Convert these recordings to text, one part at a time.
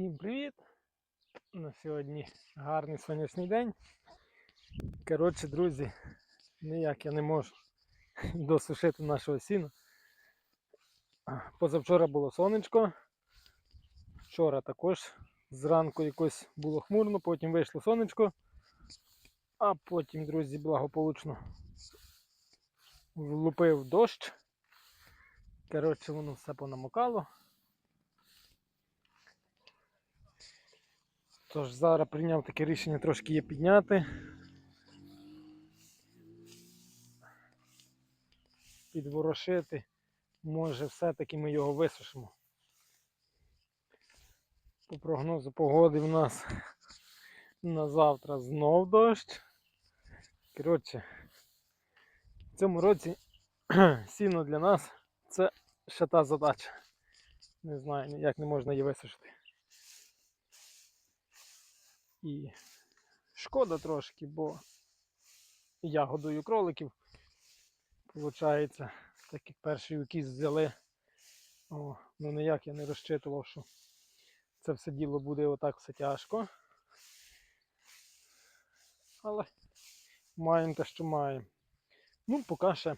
Всім привіт! На сьогодні гарний сонячний день. Коротше, друзі, ніяк я не можу досушити нашого сіна. Позавчора було сонечко. Вчора також зранку якось було хмурно, потім вийшло сонечко, а потім, друзі, благополучно влупив дощ. Коротше, воно все понамокало. Тож зараз прийняв таке рішення трошки її підняти. Підворошити. Може все-таки ми його висушимо. По прогнозу погоди в нас на завтра знов дощ. Коротше, в цьому році сіно для нас це ще та задача. Не знаю, ніяк не можна її висушити. І шкода трошки, бо я годую кроликів. Получається, так як перший укіс взяли. О, ну ніяк я не розчитував, що це все діло буде отак все тяжко. Але маємо те, що маємо. Ну, поки ще,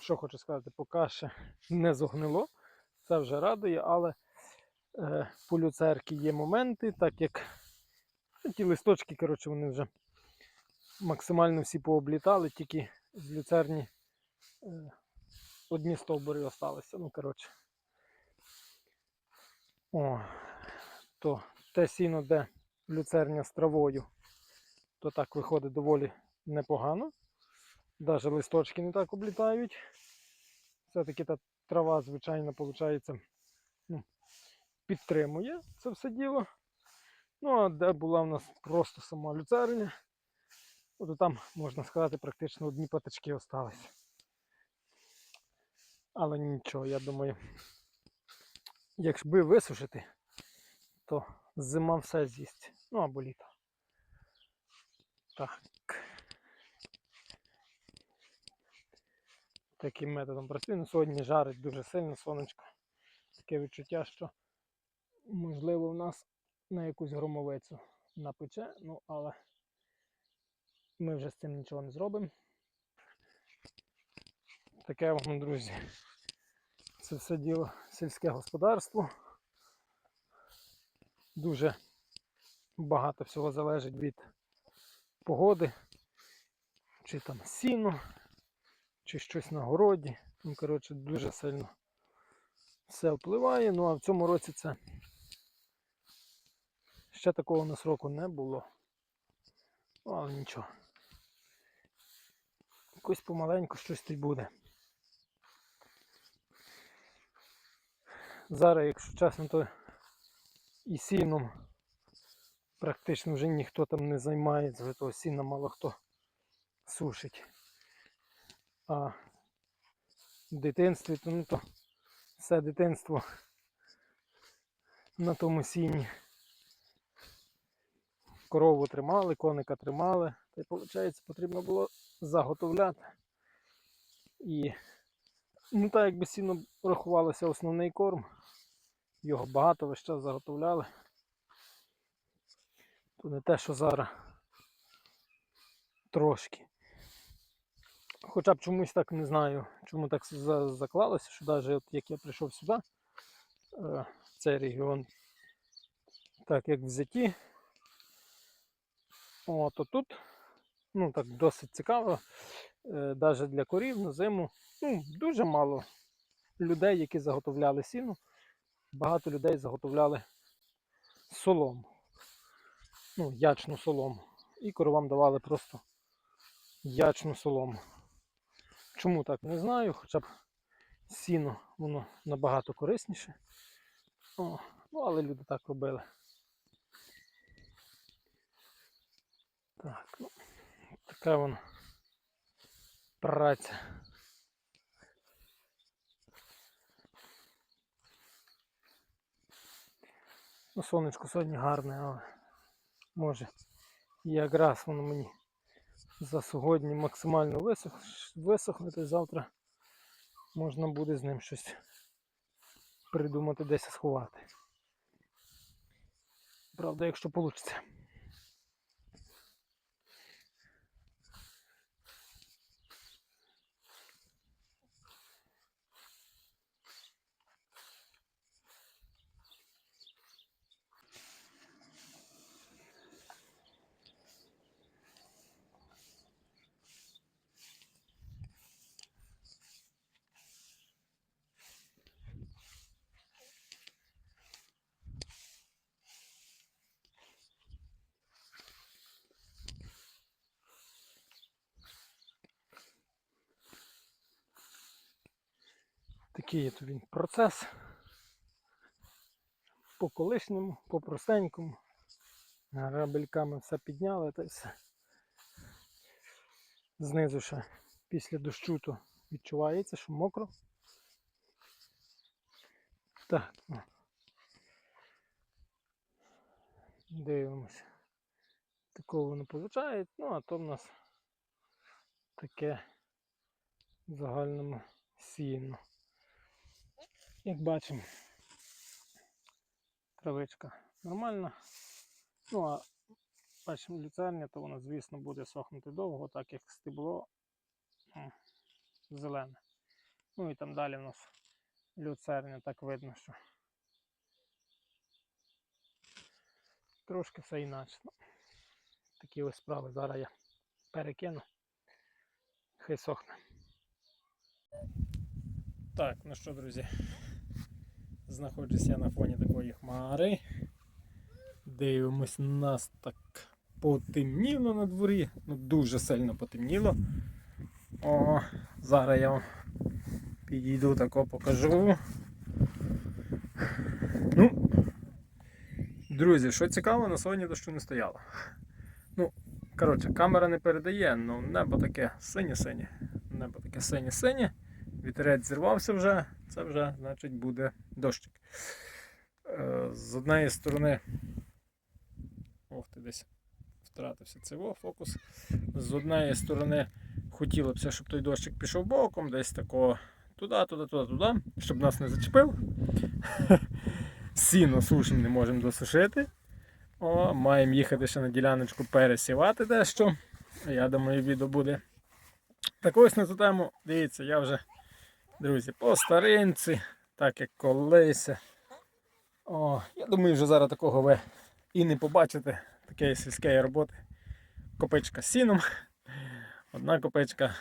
що хочу сказати, поки ще не зогнило. Це вже радує, але е, по люцерки є моменти, так як Ті листочки, коротше, вони вже максимально всі пооблітали, тільки з люцерні е, одні стовбури залишилися. Ну, коротше. О, то те сіно, де люцерня з травою, то так виходить доволі непогано. Навіть листочки не так облітають. Все-таки та трава, звичайно, виходить, ну, підтримує це все діло. Ну, а де була в нас просто сама люцерня, от там, можна сказати, практично одні патички осталися. Але нічого, я думаю, якби висушити, то зима все з'їсть. Ну або літо. Так. Таким методом працюю. Ну, сьогодні жарить дуже сильно сонечко. Таке відчуття, що можливо в нас на якусь громовицю напече, ну але ми вже з цим нічого не зробимо. Таке вам, друзі. Це все діло сільське господарство. Дуже багато всього залежить від погоди, чи там сіно, чи щось на городі. Ну, коротше, дуже сильно все впливає. Ну а в цьому році це Ще такого у нас року не було. Ну, але нічого. Якось помаленьку щось тут буде. Зараз, якщо чесно, то і сіном практично вже ніхто там не займається, вже того сіна мало хто сушить. А в дитинстві, то, ну, то все дитинство на тому сіні корову тримали, коника тримали. Та й виходить, потрібно було заготовляти. І ну так якби сіно рахувалося основний корм. Його багато весь час заготовляли. То не те, що зараз трошки. Хоча б чомусь так не знаю, чому так заклалося, що навіть як я прийшов сюди, е, в цей регіон, так як в зяті, От, тут ну так досить цікаво. Навіть для корів на зиму ну, дуже мало людей, які заготовляли сіну. Багато людей заготовляли солому. Ну, ячну солому. І коровам давали просто ячну солому. Чому так не знаю, хоча б сіно воно набагато корисніше. О, Ну, але люди так робили. Так, ну, така вона праця. Ну, сонечко сьогодні гарне, але може якраз воно мені за сьогодні максимально висох, висохнути, завтра можна буде з ним щось придумати десь сховати. Правда, якщо вийде. Такий то він процес. По колишньому, по простенькому. Грабельками все підняли та й все. Знизу ще після дощу то відчувається, що мокро. Так, ну. Дивимося. Такого не получають, ну а то в нас таке в загальному сіно. Як бачимо, травичка нормальна. Ну а бачимо люцерня, то вона, звісно, буде сохнути довго, так як стебло зелене. Ну і там далі в нас люцерня, так видно, що трошки все інакше. Ну, такі ось справи. Зараз я перекину. Хай сохне. Так, ну що, друзі, знаходжуся я на фоні такої хмари. Дивимось, нас так потемніло на дворі. Ну, дуже сильно потемніло. О, зараз я вам підійду тако покажу. Ну, друзі, що цікаво, на сьогодні дощу не стояло. Ну, коротше, камера не передає, але небо таке синє-синє. Небо таке синє-синє. Вітерець зірвався вже, це вже, значить, буде дощик. Е, З однієї сторони. Ох ти десь втратився во, фокус. З однієї сторони хотілося б, щоб той дощик пішов боком, десь такого туди, туди, туди, туди, щоб нас не зачепив. Сіно сушим не можемо досушити. О, маємо їхати ще на діляночку пересівати дещо. Я думаю, відео буде. Так ось на цю тему, дивіться, я вже, друзі, по старинці, так як колись. О, я думаю, вже зараз такого ви і не побачите. Такої сільської роботи. Копичка з сіном. Одна копичка,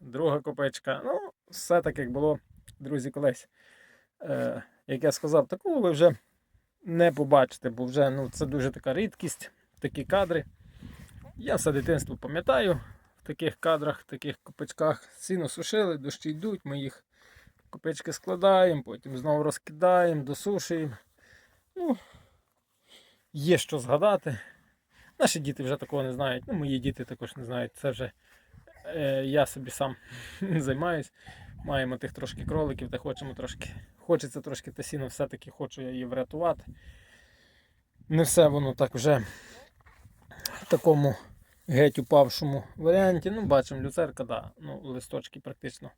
друга копичка. Ну, все так, як було, друзі, колись. Е, як я сказав, такого ви вже не побачите, бо вже ну, це дуже така рідкість, такі кадри. Я все дитинство пам'ятаю в таких кадрах, в таких копичках. Сіно сушили, дощі йдуть, ми їх копички складаємо, потім знову розкидаємо, досушуємо. Ну, є що згадати. Наші діти вже такого не знають, ну мої діти також не знають. Це вже е, я собі сам займаюсь. Маємо тих трошки кроликів, та хочемо трошки. Хочеться трошки те сіно, все-таки хочу я її врятувати. Не все воно так вже в такому геть упавшому варіанті. Ну, бачимо, люцерка, да. ну, листочки практично.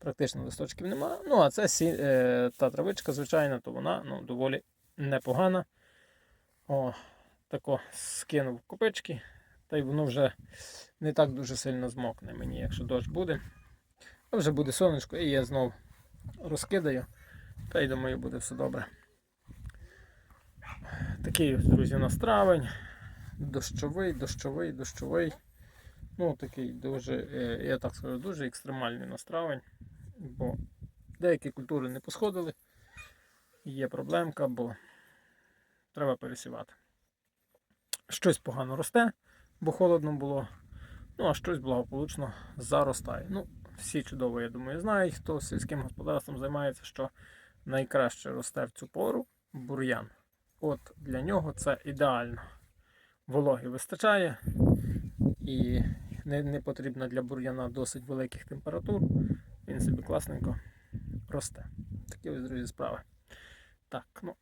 Практично листочків немає. Ну, а це сі, е, та травичка, звичайно, то вона ну, доволі непогана. О, тако скинув копички, та й воно вже не так дуже сильно змокне мені, якщо дощ буде. А вже буде сонечко і я знов розкидаю. Та й думаю, буде все добре. Такий, друзі, у нас травень. Дощовий, дощовий, дощовий. Ну, такий дуже, е, я так скажу, дуже екстремальний у нас травень. Бо деякі культури не посходили. Є проблемка, бо треба пересівати. Щось погано росте, бо холодно було. Ну, а щось благополучно заростає. Ну, всі чудово, я думаю, знають, хто сільським господарством займається, що найкраще росте в цю пору бур'ян. От для нього це ідеально. Вологи вистачає і не, не потрібно для бур'яна досить великих температур. Він собі класненько росте. Такі ось друзі справи. Так, ну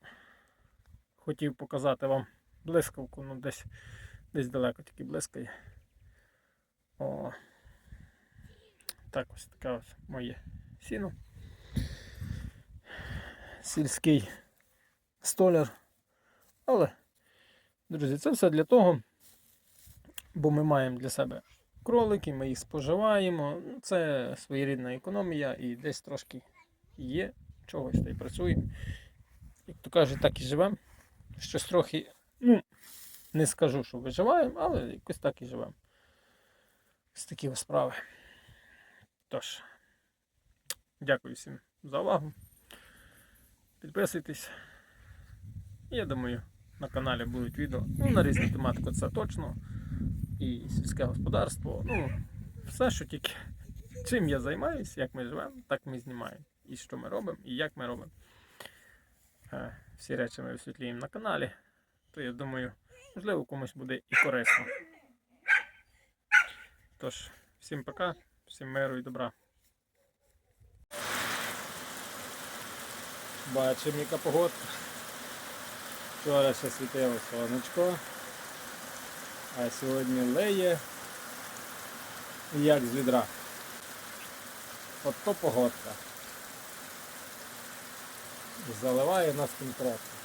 хотів показати вам блискавку, ну десь десь далеко тільки блискає. О, так ось таке ось моє сіно. Сільський столяр. Але Друзі, це все для того, бо ми маємо для себе кролики, ми їх споживаємо. Ну, Це своєрідна економія і десь трошки є чогось та й працюємо. Як то кажуть, так і живемо. Щось трохи, ну, не скажу, що виживаємо, але якось так і живемо. Ось такі справи. Тож, дякую всім за увагу. Підписуйтесь. Я думаю, на каналі будуть відео. Ну, на різну тематику це точно. І сільське господарство. Ну, все, що тільки чим я займаюся, як ми живемо, так ми знімаємо. І що ми робимо, і як ми робимо. Е, Всі речі ми висвітлюємо на каналі. То я думаю, можливо, комусь буде і корисно. Тож, всім пока, всім миру і добра. Бачимо, яка погодка. Вчора ще світило сонечко, а сьогодні леє як з відра. От то погодка. Заливає нас конкретно.